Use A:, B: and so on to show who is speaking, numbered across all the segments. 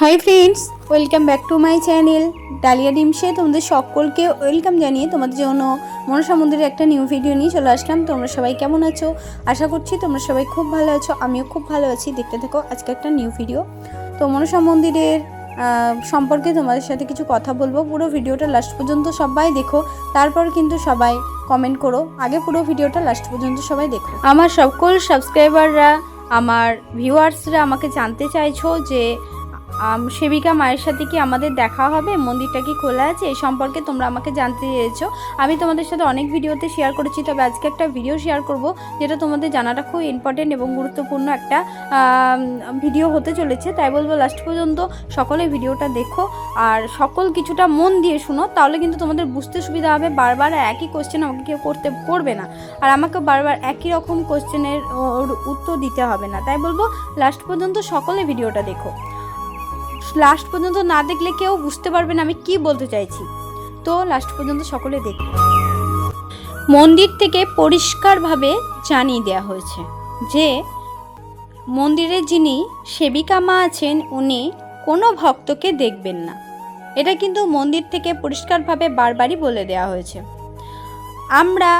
A: Hi friends welcome back to my channel Dalia ডিমসে তোমাদের সকলকে welcome জানিয়ে তোমাদের জন্য মনসা মন্দিরের একটা নিউ ভিডিও নিয়ে চলে আসলাম। তোমরা সবাই কেমন আছো? আশা করছি তোমরা সবাই খুব ভালো আছো, আমিও খুব ভালো আছি। দেখতে থাকো, আজকে একটা নিউ ভিডিও তো মনসা মন্দিরের সম্পর্কে তোমাদের সাথে কিছু কথা বলব। পুরো ভিডিওটা লাস্ট পর্যন্ত সবাই দেখো, তারপর কিন্তু সবাই কমেন্ট করো। আগে পুরো ভিডিওটা লাস্ট পর্যন্ত সবাই দেখো। আমার সকল সাবস্ক্রাইবাররা আমার ভিউয়ার্সরা আমাকে জানতে চাইছো যে সেবিকা মায়ের সাথে কি আমাদের দেখা হবে? মন্দিরটা কি খোলা আছে? এই সম্পর্কে তোমরা আমাকে জানতে চেয়েছো। আমি তোমাদের সাথে অনেক ভিডিওতে শেয়ার করেছি, তবে আজকে একটা ভিডিও শেয়ার করব, যেটা তোমাদের জানাটা খুব ইম্পর্টেন্ট এবং গুরুত্বপূর্ণ একটা ভিডিও হতে চলেছে। তাই বলব লাস্ট পর্যন্ত সকলে ভিডিওটা দেখো, আর সকল কিছুটা মন দিয়ে শুনো, তাহলে কিন্তু তোমাদের বুঝতে সুবিধা হবে। বারবার একই কোশ্চেন আমাকে কেউ করতে, করবে না। আর আমাকে বারবার একই রকম কোশ্চেনের উত্তর দিতে হবে না। তাই বলব লাস্ট পর্যন্ত সকলে ভিডিওটা দেখো। লাস্ট পর্যন্ত না দেখলে কেউ বুঝতে পারবে না আমি কি বলতে চাইছি। তো লাস্ট পর্যন্ত সকলে দেখো মন্দির থেকে পরিষ্কারভাবে জানিয়ে দেওয়া হয়েছে যে, মন্দিরে যিনি সেবিকা মা আছেন, উনি কোনো ভক্তকে দেখবেন না। এটা কিন্তু মন্দির থেকে পরিষ্কারভাবে বারবারই বলে দেওয়া হয়েছে। আমরা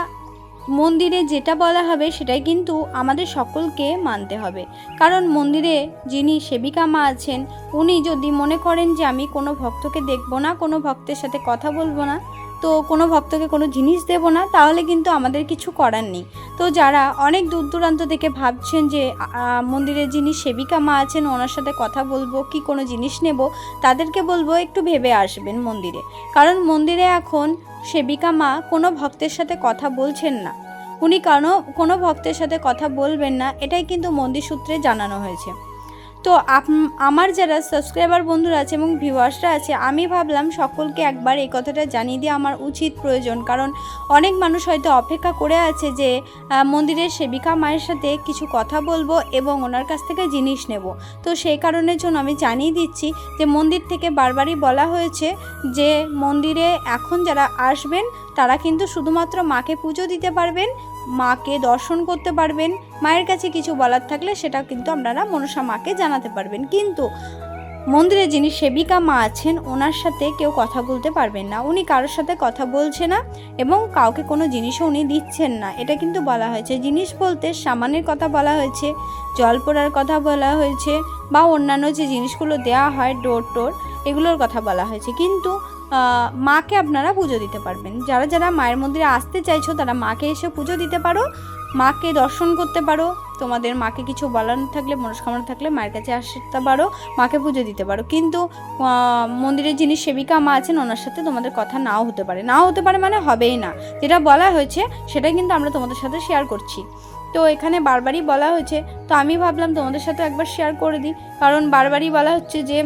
A: মন্দিরে যেটা বলা হবে সেটাই কিন্তু আমাদের সকলকে মানতে হবে। কারণ মন্দিরে যিনি সেবিকা মা আছেন, উনি যদি মনে করেন যে আমি কোনো ভক্তকে দেখব না, কোনো ভক্তের সাথে কথা বলব না তো কোনো ভক্তকে কোনো জিনিস দেব না, তাহলে কিন্তু আমাদের কিছু করার নেই। তো যারা অনেক দূর দূরান্ত থেকে ভাবছেন যে মন্দিরের যিনি সেবিকা মা আছেন, ওনার সাথে কথা বলব, কি কোনো জিনিস নেব, তাদেরকে বলব একটু ভেবে আসবেন মন্দিরে। কারণ মন্দিরে এখন সেবিকা মা কোনো ভক্তের সাথে কথা বলছেন না। উনি কোনো কোনো ভক্তের সাথে কথা বলবেন না, এটাই কিন্তু মন্দির সূত্রে জানানো হয়েছে। তো আমার যারা সাবস্ক্রাইবার বন্ধুরা আছে এবং ভিউয়ার্সরা আছে, আমি ভাবলাম সকলকে একবার এই কথাটা জানিয়ে দিয়ে আমার উচিত প্রয়োজন। কারণ অনেক মানুষ হয়তো অপেক্ষা করে আছে যে মন্দিরের সেবিকা মায়ের সাথে কিছু কথা বলব এবং ওনার কাছ থেকে জিনিস নেব। তো সেই কারণের জন্য আমি জানিয়ে দিচ্ছি যে, মন্দির থেকে বারবারই বলা হয়েছে যে, মন্দিরে এখন যারা আসবেন তারা কিন্তু শুধুমাত্র মাকে পুজো দিতে পারবেন, মাকে দর্শন করতে পারবেন। মায়ের কাছে কিছু বলার থাকলে সেটা কিন্তু আপনারা মনসা মাকে জানাতে পারবেন। কিন্তু মন্দিরে যিনি সেবিকা মা আছেন, ওনার সাথে কেউ কথা বলতে পারবেন না। উনি কারোর সাথে কথা বলছে না এবং কাউকে কোনো জিনিসও উনি দিচ্ছেন না। এটা কিন্তু বলা হয়েছে। জিনিস বলতে সামানের কথা বলা হয়েছে, জল পড়ার কথা বলা হয়েছে বা অন্যান্য যে জিনিসগুলো দেওয়া হয়, ডোর টোর, এগুলোর কথা বলা হয়েছে। কিন্তু মাকে আপনারা পুজো দিতে পারবেন। যারা যারা মায়ের মন্দিরে আসতে চাইছো, তারা মাকে এসে পুজো দিতে পারো, মাকে দর্শন করতে পারো, তোমাদের মাকে কিছু বলার থাকলে, মনস্কামনা থাকলে মায়ের কাছে আসতে পারো, মাকে পুজো দিতে পারো। কিন্তু মন্দিরের যিনি সেবিকা মা আছেন, ওনার সাথে তোমাদের কথা নাও হতে পারে। নাও হতে পারে মানে হবেই না। যেটা বলা হয়েছে, সেটা কিন্তু আমরা তোমাদের সাথে শেয়ার করছি। তো এখানে বারবারই বলা হয়েছে, তো আমি ভাবলাম তোমাদের সাথে একবার শেয়ার করে দিই। কারণ বারবারই বলা হচ্ছে যে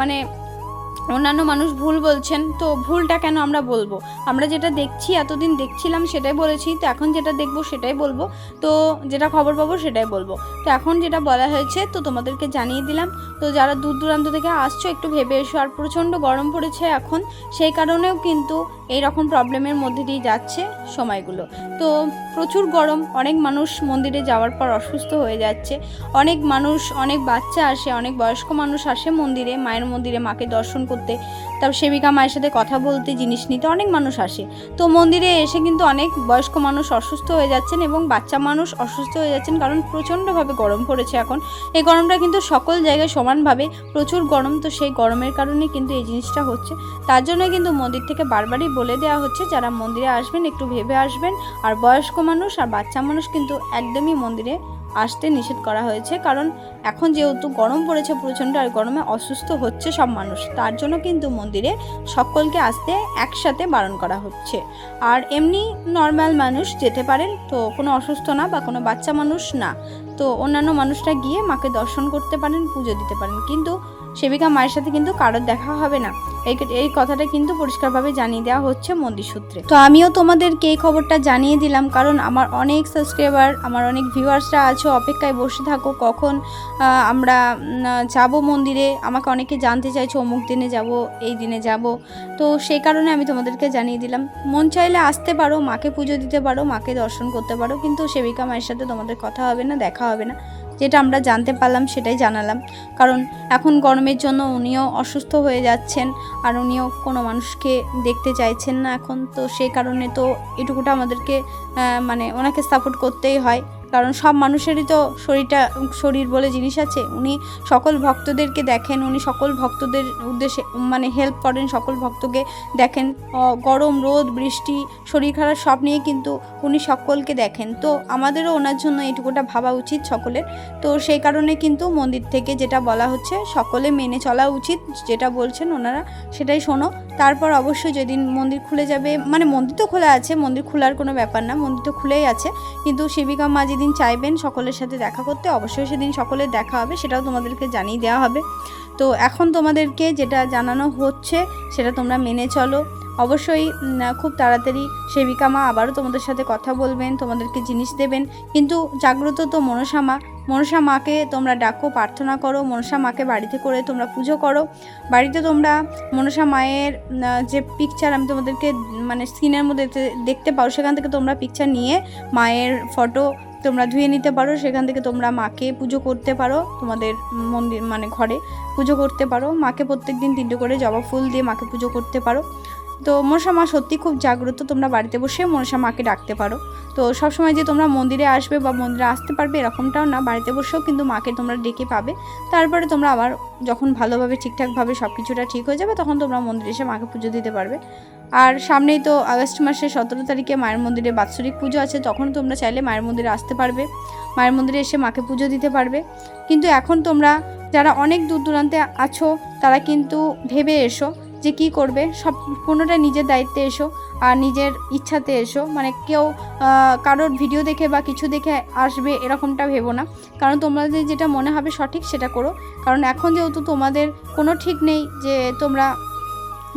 A: মানে অন্যান্য মানুষ ভুল বলছেন, তো ভুলটা কেন আমরা বলব? আমরা যেটা দেখছি, এতদিন দেখছিলাম সেটাই বলেছি, তো এখন যেটা দেখব সেটাই বলব, তো যেটা খবর পাবো সেটাই বলব। তো এখন যেটা বলা হয়েছে, তো তোমাদেরকে জানিয়ে দিলাম, তো যারা দূর দূরান্ত থেকে আসছো, একটু ভেবে এসো, আর প্রচণ্ড গরম পড়েছে এখন, সেই কারণেও কিন্তু এই রকম প্রবলেমের মধ্যে দিয়ে যাচ্ছে সময়গুলো। তো প্রচুর গরম, অনেক মানুষ মন্দিরে যাওয়ার পর অসুস্থ হয়ে যাচ্ছে। অনেক মানুষ, অনেক বাচ্চা আসে, অনেক বয়স্ক মানুষ আসে মন্দিরে, মায়ের মন্দিরে মাকে দর্শন করতে। তারপর সেবিকা মায়ের সাথে কথা বলতে জিনিস নিতে অনেক মানুষ আসে। তো মন্দিরে এসে কিন্তু অনেক বয়স্ক মানুষ অসুস্থ হয়ে যাচ্ছেন এবং বাচ্চা মানুষ অসুস্থ হয়ে যাচ্ছেন কারণ প্রচণ্ডভাবে গরম পড়েছে এখন। এই গরমটা কিন্তু সকল জায়গায় সমানভাবে প্রচুর গরম, তো সেই গরমের কারণে কিন্তু এই জিনিসটা হচ্ছে। তার জন্য কিন্তু মন্দির থেকে বারবারই বলে দেওয়া হচ্ছে, যারা মন্দিরে আসবেন একটু ভেবে আসবেন। আর বয়স্ক মানুষ আর বাচ্চা মানুষ কিন্তু একদমই মন্দিরে আসতে নিষেধ করা হয়েছে। কারণ এখন যেহেতু গরম পড়েছে প্রচণ্ড আর গরমে অসুস্থ হচ্ছে সব মানুষ, তার জন্য কিন্তু মন্দিরে সকলকে আসতে একসাথে বারণ করা হচ্ছে। আর এমনি নর্মাল মানুষ যেতে পারেন, তো কোনো অসুস্থ না বা কোনো বাচ্চা মানুষ না। তো অন্যান্য মানুষরা গিয়ে মাকে দর্শন করতে পারেন, পুজো দিতে পারেন। কিন্তু সেবিকা মায়ের সাথে কিন্তু কারোর দেখা হবে না। এই এই কথাটা কিন্তু পরিষ্কারভাবে জানিয়ে দেওয়া হচ্ছে মন্দির সূত্রে তো আমিও তোমাদেরকে এই খবরটা জানিয়ে দিলাম কারণ আমার অনেক সাবস্ক্রাইবার, আমার অনেক ভিউয়ার্সরা আছো, অপেক্ষায় বসে থাকো, কখন আমরা যাব মন্দিরে? আমাকে অনেকে জানতে চাইছো, অমুক দিনে যাব, এই দিনে যাব। তো সেই কারণে আমি তোমাদেরকে জানিয়ে দিলাম। মন চাইলে আসতে পারো, মাকে পুজো দিতে পারো, মাকে দর্শন করতে পারো, কিন্তু সেবিকা মায়ের সাথে তোমাদের কথা হবে না, দেখা হবে না। যেটা আমরা জানতে পারলাম সেটাই জানালাম। কারণ এখন গরমের জন্য উনিও অসুস্থ হয়ে যাচ্ছেন, আর উনিও কোনো মানুষকে দেখতে চাইছেন না এখন। তো সেই কারণে তো এটুকুটা আমাদেরকে মানে ওনাকে সাপোর্ট করতেই হয়। কারণ সব মানুষেরই তো শরীরটা, শরীর বলে জিনিস আছে। উনি সকল ভক্তদেরকে দেখেন, উনি সকল ভক্তদের উদ্দেশ্যে মানে হেল্প করেন, সকল ভক্তকে দেখেন। গরম, রোদ, বৃষ্টি শরীর খারাপ সব নিয়ে কিন্তু উনি সকলকে দেখেন। তো আমাদেরও ওনার জন্য এটুকুটা ভাবা উচিত সকলের। তো সেই কারণে কিন্তু মন্দির থেকে যেটা বলা হচ্ছে, সকলে মেনে চলা উচিত, যেটা বলছেন ওনারা, সেটাই শোনো। তারপর অবশ্যই যেদিন মন্দির খুলে যাবে মানে মন্দির তো খোলা আছে, মন্দির খোলার কোনো ব্যাপার না, মন্দির তো খুলেই আছে। কিন্তু শিবিকা মা যেদিন চাইবেন সকলের সাথে দেখা করতে, অবশ্যই সেদিন সকলের দেখা হবে, সেটাও তোমাদেরকে জানিয়ে দেওয়া হবে। তো এখন তোমাদেরকে যেটা জানানো হচ্ছে, সেটা তোমরা মেনে চলো। অবশ্যই খুব তাড়াতাড়ি সেবিকা মা আবারও তোমাদের সাথে কথা বলবেন, তোমাদেরকে জিনিস দেবেন। কিন্তু জাগ্রত তো মনসা মা। মনসা মাকে তোমরা ডাকো, প্রার্থনা করো, মনসা মাকে বাড়িতে করে তোমরা পুজো করো। বাড়িতে তোমরা মনসা মায়ের যে পিকচার আমি তোমাদেরকে মানে স্ক্রিনের মধ্যে দেখতে- পাও, সেখান থেকে তোমরা পিকচার নিয়ে মায়ের ফটো তোমরা ধুয়ে নিতে পারো। সেখান থেকে তোমরা মাকে পুজো করতে পারো, তোমাদের মন্দির মানে ঘরে পুজো করতে পারো। মাকে প্রত্যেক দিন তিনটে করে জবা ফুল দিয়ে মাকে পুজো করতে পারো। তো মনসা মা সত্যি খুব জাগ্রত তোমরা বাড়িতে বসে মনসা মাকে ডাকতে পারো। তো সবসময় যে তোমরা মন্দিরে আসবে বা মন্দিরে আসতে পারবে এরকমটাও না, বাড়িতে বসেও কিন্তু মাকে তোমরা ডেকে পাবে। তারপরে তোমরা আবার যখন ভালোভাবে ঠিকঠাকভাবে সব কিছুটা ঠিক হয়ে যাবে তখন তোমরা মন্দিরে এসে মাকে পুজো দিতে পারবে। আর সামনেই তো আগস্ট মাসের সতেরো তারিখে মায়ের মন্দিরে বাৎসরিক পুজো আছে, তখন তোমরা চাইলে মায়ের মন্দিরে আসতে পারবে। মায়ের মন্দিরে এসে মাকে পুজো দিতে পারবে। কিন্তু এখন তোমরা যারা অনেক দূর দূরান্তে আছো, তারা কিন্তু ভেবে এসো যে কি করবে? সব পূর্ণটা নিজের দায়িত্বে এসো আর নিজের ইচ্ছাতে এসো। মানে কেউ কারোর ভিডিও দেখে বা কিছু দেখে আসবে এরকমটা ভেবো না। কারণ তোমাদের যেটা মনে হবে সঠিক সেটা করো। কারণ এখন যেহেতু তোমাদের কোনো ঠিক নেই যে তোমরা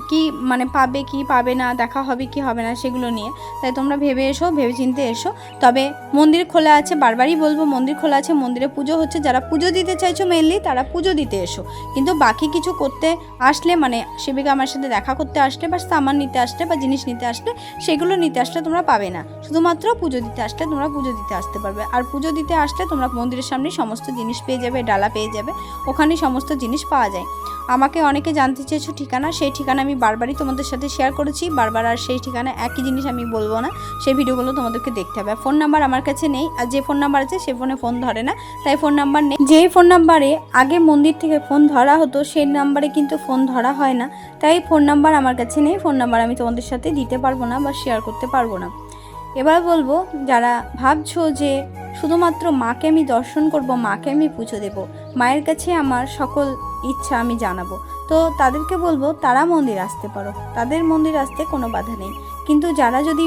A: কি মানে পাবে, কি পাবে না, দেখা হবে, কি হবে না সেগুলো নিয়ে। তাই তোমরা ভেবে এসো ভেবে চিনতে এসো। তবে মন্দির খোলা আছে, বারবারই বলব, মন্দির খোলা আছে, মন্দিরে পুজো হচ্ছে। যারা পুজো দিতে চাইছো মেনলি তারা পুজো দিতে এসো। কিন্তু বাকি কিছু করতে আসলে মানে সেবিকা আমার সাথে দেখা করতে আসলে, বা সামান নিতে আসলে, বা জিনিস নিতে আসলে, সেগুলো নিতে আসলে তোমরা পাবে না। শুধুমাত্র পুজো দিতে আসলে তোমরা পুজো দিতে আসতে পারবে। আর পুজো দিতে আসলে তোমরা মন্দিরের সামনে সমস্ত জিনিস পেয়ে যাবে, ডালা পেয়ে যাবে। ওখানে সমস্ত জিনিস পাওয়া যায়। আমাকে অনেকে জানতে চেয়েছো ঠিকানা, সেই ঠিকানা আমি বারবারই তোমাদের সাথে শেয়ার করেছি। বারবার আর সেই ঠিকানা একই জিনিস আমি বলব না। সেই ভিডিওগুলো তোমাদেরকে দেখতে হবে। ফোন নাম্বার আমার কাছে নেই। আর যে ফোন নাম্বার আছে, সে ফোনে ফোন ধরে না। তাই ফোন নাম্বার নেই। যেই ফোন নাম্বারে আগে মন্দির থেকে ফোন ধরা হতো সেই নাম্বারে কিন্তু ফোন ধরা হয় না। তাই ফোন নাম্বার আমার কাছে নেই। ফোন নাম্বার আমি তোমাদের সাথে দিতে পারব না বা শেয়ার করতে পারব না। এবার বলব, যারা ভাবছ যে শুধুমাত্র মাকে আমি দর্শন করব, মাকে আমি পুজো দেব, মায়ের কাছে আমার সকল ইচ্ছা আমি জানাব। তো তাদেরকে বলব, তারা মন্দির আসতে পারো। তাদের মন্দির আসতে কোনো বাধা নেই। কিন্তু যারা যদি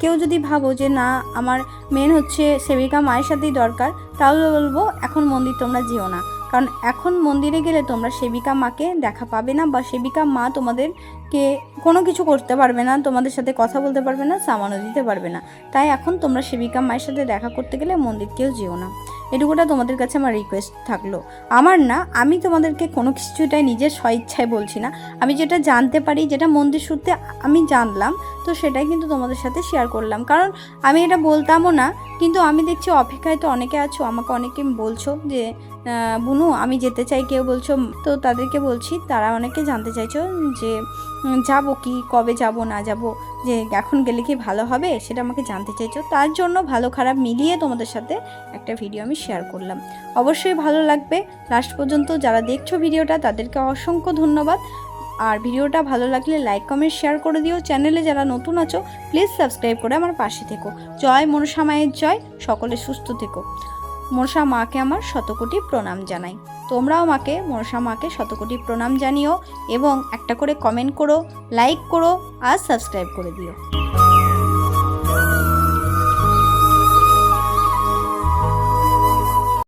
A: কেউ যদি ভাবো যে না, আমার মেন হচ্ছে সেবিকা মায়ের সাথেই দরকার, তাহলে বলব, এখন মন্দির তোমরা যেও না। কারণ এখন মন্দিরে গেলে তোমরা সেবিকা মাকে দেখা পাবে না, বা সেবিকা মা তোমাদেরকে কোনো কিছু করতে পারবে না, তোমাদের সাথে কথা বলতে পারবে না, সামানও দিতে পারবে না। তাই এখন তোমরা সেবিকা মায়ের সাথে দেখা করতে গেলে মন্দির কেউ যেও না। এটুকুটা তোমাদের কাছে আমার রিকোয়েস্ট থাকল। আমার না, আমি তোমাদেরকে কোনো কিছুটাই নিজের স্বইচ্ছায় বলছি না। আমি যেটা জানতে পারি, যেটা মন্দির সূত্রে আমি জানলাম, তো সেটাই কিন্তু তোমাদের সাথে শেয়ার করলাম। কারণ আমি এটা বলতামও না, কিন্তু আমি দেখছি অপেক্ষায় তো অনেকে আছো, আমাকে অনেকে বলছো যে বুনু, আমি যেতে চাই, কেউ বলছো, তো তাদেরকে বলছি, তারা অনেকে জানতে চাইছো যে যাব কি, কবে যাব, না যাব, যে এখন গেলে কি ভালো হবে সেটা আমাকে জানতে চাইছো। তার জন্য ভালো খারাপ মিলিয়ে তোমাদের সাথে একটা ভিডিও আমি শেয়ার করলাম। অবশ্যই ভালো লাগবে। লাস্ট পর্যন্ত যারা দেখছ ভিডিওটা তাদেরকে অসংখ্য ধন্যবাদ। আর ভিডিওটা ভালো লাগলে লাইক কমেন্ট শেয়ার করে দিও। চ্যানেলে যারা নতুন আছো প্লিজ সাবস্ক্রাইব করে আমার পাশে থেকো। জয় মনসা মায়ের জয়। সকলে সুস্থ থেকো। মনসা মাকে আমার শতকোটি প্রণাম জানাই তোমরাও মাকে মনসা মাকে শতকোটি প্রণাম জানিও এবং একটা করে কমেন্ট করো লাইক করো আর সাবস্ক্রাইব করে দিও।